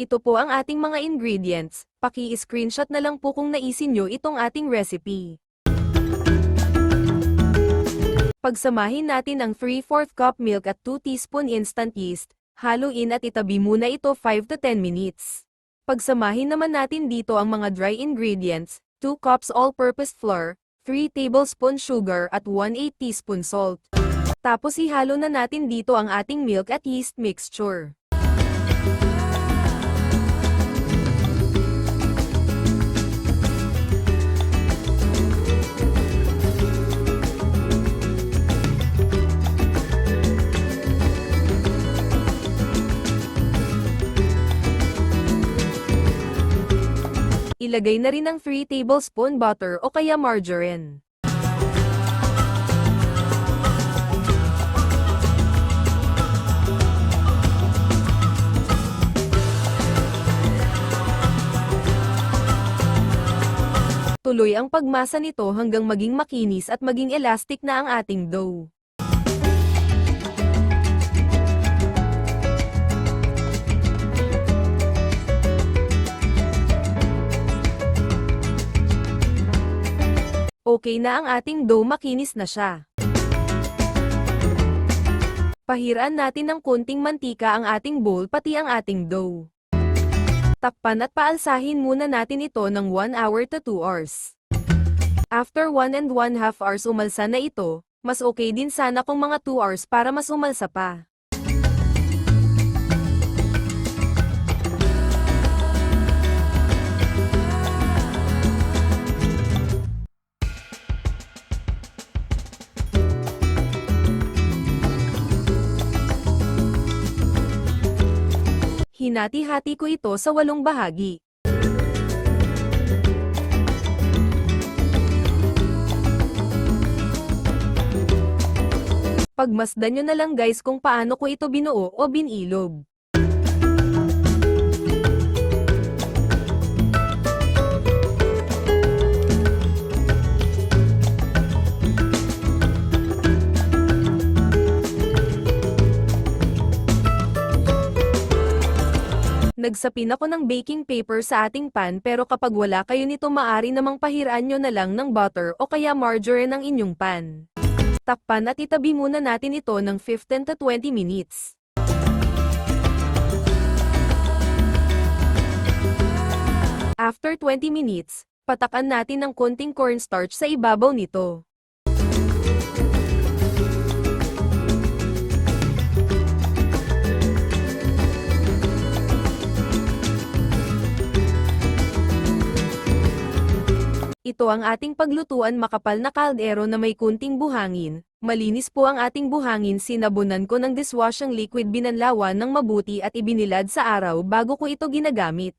Ito po ang ating mga ingredients, paki-screenshot na lang po kung naisin nyo itong ating recipe. Pagsamahin natin ang 3-4 cup milk at 2 teaspoon instant yeast, haluin at itabi muna ito 5 to 10 minutes. Pagsamahin naman natin dito ang mga dry ingredients, 2 cups all-purpose flour, 3 tablespoon sugar at 1/8 teaspoon salt. Tapos ihalo na natin dito ang ating milk at yeast mixture. Ilagay na rin ang 3 tablespoon butter o kaya margarine. Tuloy ang pagmasa nito hanggang maging makinis at maging elastic na ang ating dough. Okay na ang ating dough makinis na siya. Pahiraan natin ng konting mantika ang ating bowl pati ang ating dough. Takpan at paalsahin muna natin ito ng 1 hour to 2 hours. After 1 and 1 half hours umalsa na ito, mas okay din sana kung mga 2 hours para mas umalsa pa. Hinati-hati ko ito sa walong bahagi. Pagmasdan nyo na lang guys kung paano ko ito binuo o binilog. Nagsapin ako ng baking paper sa ating pan pero kapag wala kayo nito maari namang pahiraan nyo na lang ng butter o kaya margarine ang inyong pan. Takpan at itabi muna natin ito ng 15 to 20 minutes. After 20 minutes, patakan natin ng konting cornstarch sa ibabaw nito. Ito ang ating paglutuan makapal na kaldero na may kunting buhangin. Malinis po ang ating buhangin sinabunan ko ng dishwashing liquid binanlawan ng mabuti at ibinilad sa araw bago ko ito ginagamit.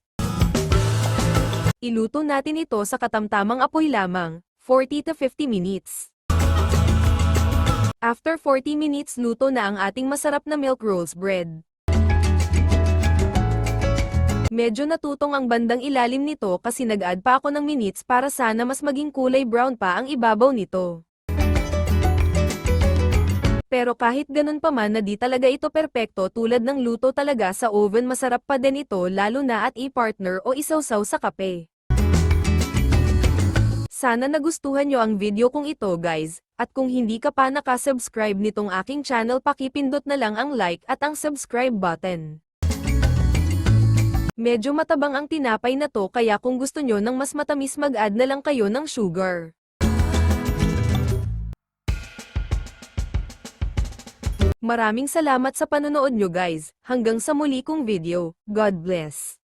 Iluto natin ito sa katamtamang apoy lamang, 40 to 50 minutes. After 40 minutes luto na ang ating masarap na milk rolls bread. Medyo natutong ang bandang ilalim nito kasi nag-add pa ako ng minutes para sana mas maging kulay brown pa ang ibabaw nito. Pero kahit ganun pa man na di talaga ito perpekto tulad ng luto talaga sa oven masarap pa din ito lalo na at i-partner o isawsaw sa kape. Sana nagustuhan nyo ang video kong ito guys, at kung hindi ka pa nakasubscribe nitong aking channel pakipindot na lang ang like at ang subscribe button. Medyo matabang ang tinapay na to kaya kung gusto nyo ng mas matamis mag-add na lang kayo ng sugar. Maraming salamat sa panonood nyo guys, hanggang sa muli kong video, God bless.